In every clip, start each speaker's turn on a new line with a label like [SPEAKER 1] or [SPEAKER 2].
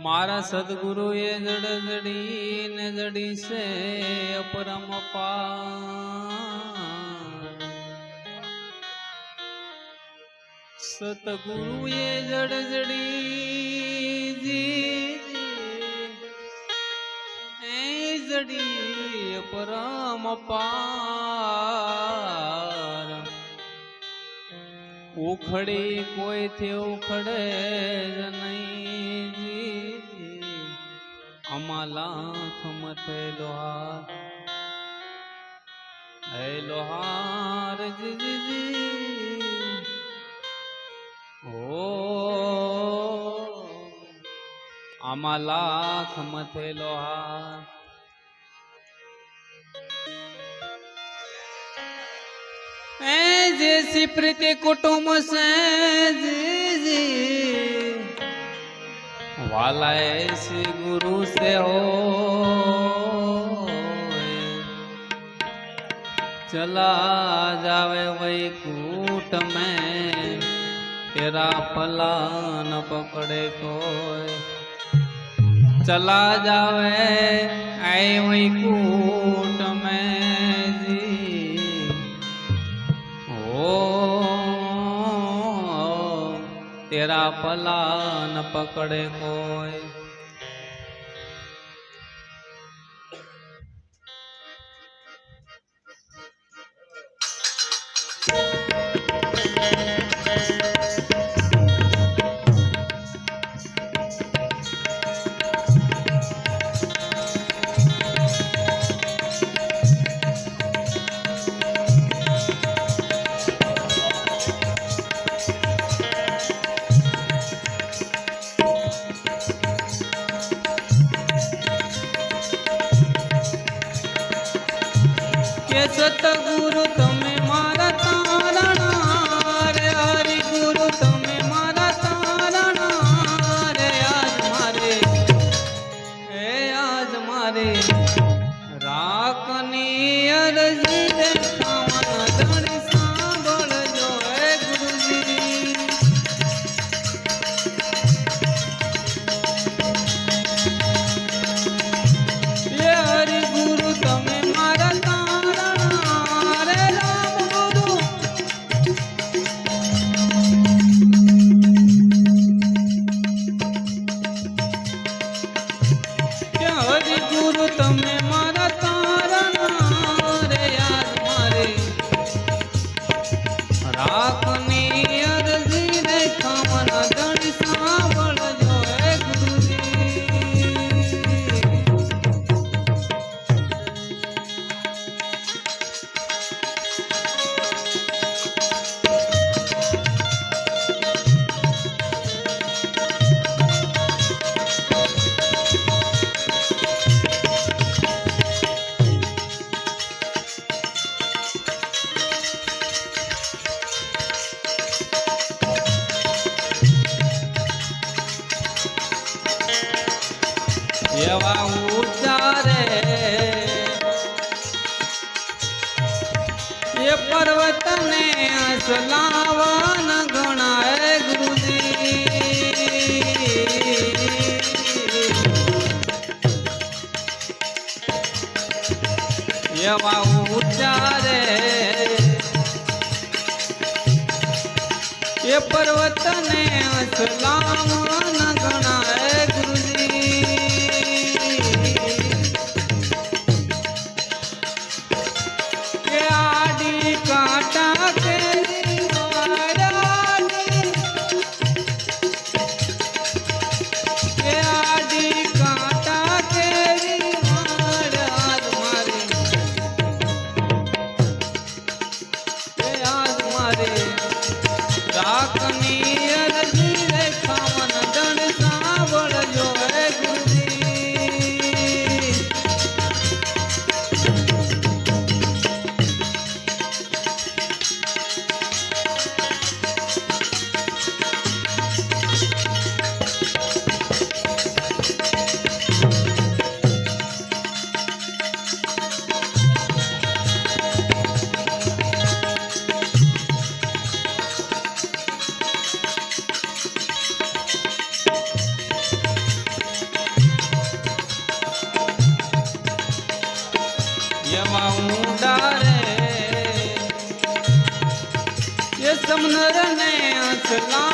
[SPEAKER 1] મારા સદગુરુએ જડ જડીને જડી છે અપરમ સતગુરુએ જડ જડી એ જડી પરમ પાર ઉખડી કોઈ થી ઉખડે જ નહીં क्षमा लाख मत लोहार है लोहार ओ आमा लाख मत लोहार ऐ जैसी प्रीति कुटुंब से जी जी वाला ऐसे गुरु से हो चला जावे वही कूट में तेरा पला न पकड़े कोई चला जावे आए वही कूट में तेरा पला न पकड़े कोई ಸತಗುರು નાથ એવા ઉચ્ચારે એ પર્વતને સલાવન ગણાય ગુરુજી એવા ઉચ્ચારે એ પર્વતને long.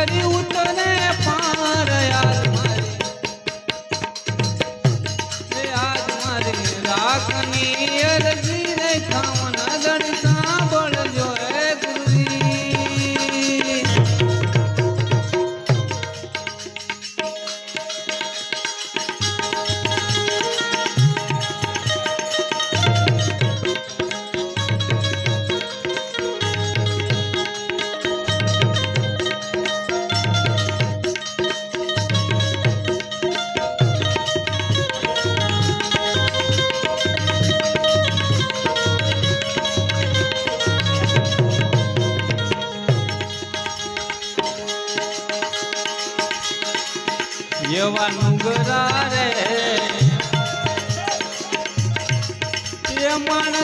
[SPEAKER 1] அறிவுத்தன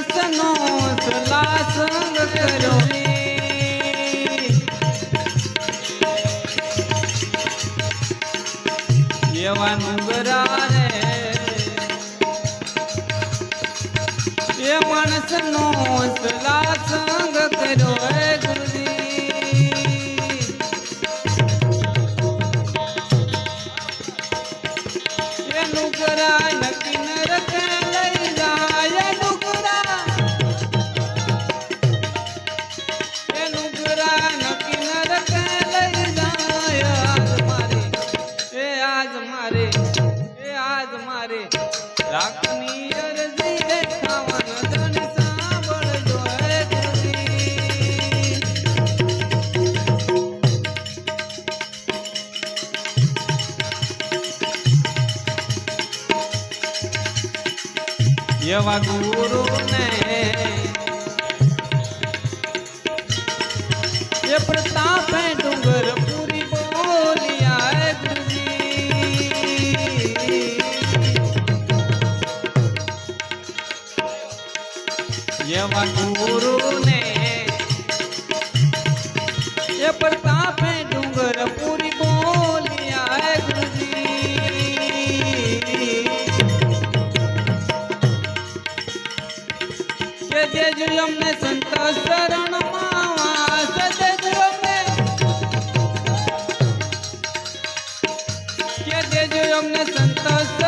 [SPEAKER 1] દાસનો સલા સંગ કરો એવા નુગરા રે એ માણસનો સલા સંગ કરો जवा गुरु ने ये प्रताप है डूंगर पूरी बोलिया है गुरु ये गुरु ಸಂತಸ